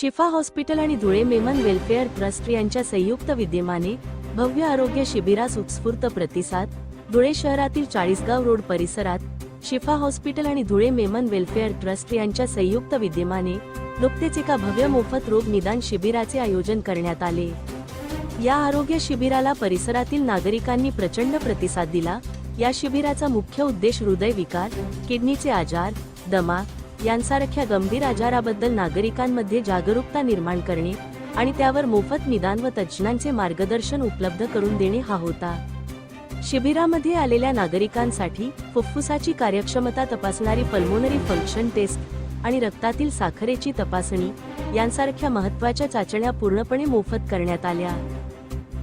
शिफा hospital आणि Dhule Memon welfare trust यांच्या संयुक्त विद्यमाने भव्य आरोग्य शिबिरास उत्स्फूर्त प्रतिसाद धुळे शहरातील चाळीसगाव रोड परिसरात शिफा हॉस्पिटल आणि धुळे मेमन वेलफेअर ट्रस्ट यांच्या संयुक्त विद्यमाने नुकतेच एका भव्य मोफत रोग निदान शिबिराचे आयोजन करण्यात आले. या आरोग्य शिबिराला परिसरातील नागरिकांनी प्रचंड प्रतिसाद दिला. या शिबिराचा मुख्य उद्देश हृदय विकार किडनीचे आजार दमा यांसारख्या गंभीर आजाराबद्दल नागरिकांमध्ये जागरूकता निर्माण करणे आणि त्यावर मोफत निदान व तज्ज्ञांचे मार्गदर्शन उपलब्ध करून देणे हा होता. शिबिरामध्ये आलेल्या नागरिकांसाठी फुफ्फुसाची कार्यक्षमता तपासणारी पल्मोनरी फंक्शन टेस्ट आणि रक्तातील साखरेची तपासणी यांसारख्या महत्त्वाच्या चाचण्या पूर्णपणे मोफत करण्यात आल्या.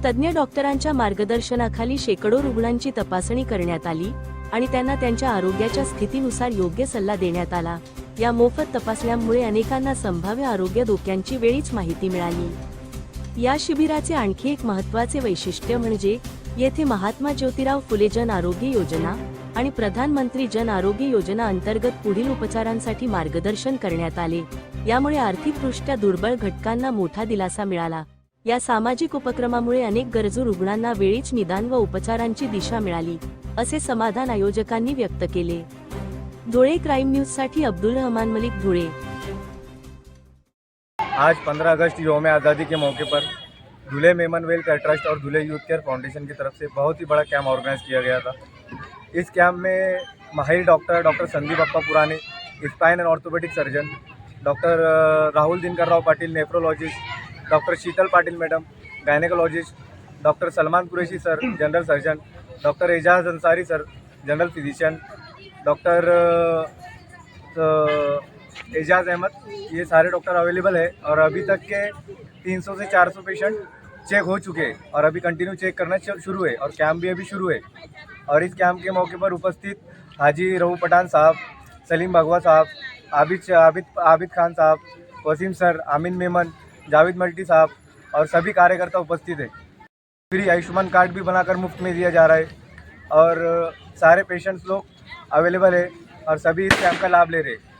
तज्ज्ञ डॉक्टरांच्या मार्गदर्शनाखाली शेकडो रुग्णांची तपासणी करण्यात आली आणि त्यांना त्यांच्या आरोग्याच्या स्थितीनुसार योग्य सल्ला देण्यात आला. या मोफत तपासल्यामुळे अनेकांना संभाव्य आरोग्य धोक्यांची वेळीच माहिती मिळाली. या शिबिराचे आणखी एक महत्त्वाचे वैशिष्ट्य म्हणजे येथे महात्मा ज्योतिराव फुले जन आरोग्य योजना आणि प्रधानमंत्री जन आरोग्य योजना अंतर्गत पुढील उपचारांसाठी मार्गदर्शन करण्यात आले. यामुळे आर्थिकदृष्ट्या दुर्बळ घटकांना मोठा दिलासा मिळाला. या सामाजिक उपक्रमामुळे अनेक गरजू रुग्णांना वेळीच निदान व उपचारांची दिशा मिळाली असे समाधान आयोजकांनी व्यक्त केले. धुळे क्राईम न्यूज़ साठी अब्दुल रहमान मलिक धुळे. आज 15 अगस्त योम आज़ादी के मौके पर धुले मेमन वेलफेयर ट्रस्ट और धुले यूथ केयर फाउंडेशन की तरफ़ से बहुत ही बड़ा कैंप ऑर्गेनाइज किया गया था। इस कैंप में माहिर doctor doctor Sandeep Appa Purane spine and orthopaedic surgeon doctor Rahul Dinkar Rao Patil nephrologist doctor Sheetal Patil madam gynaecologist doctor Salman Qureshi sir general surgeon doctor Ejaz Ansari sir general physician doctor Ejaz Ahmad, ये सारे doctor available है और अभी तक के 300 से 400 patient check हो चुके हैं और अभी कंटिन्यू चेक करना शुरू है और कैंप भी अभी शुरू है। और इस कैंप के मौके पर उपस्थित हाजी रहू पठान साहब, सलीम भगवा साहब, आबिद आबिद आबिद खान साहब, वसीम सर, आमिन मेमन, जावेद मल्टी साहब और सभी कार्यकर्ता उपस्थित है। फ्री आयुष्मान कार्ड भी बनाकर मुफ़्त में दिया जा रहा है। और सारे पेशेंट्स लोग अवेलेबल है और सभी इस कैंप का लाभ ले रहे हैं।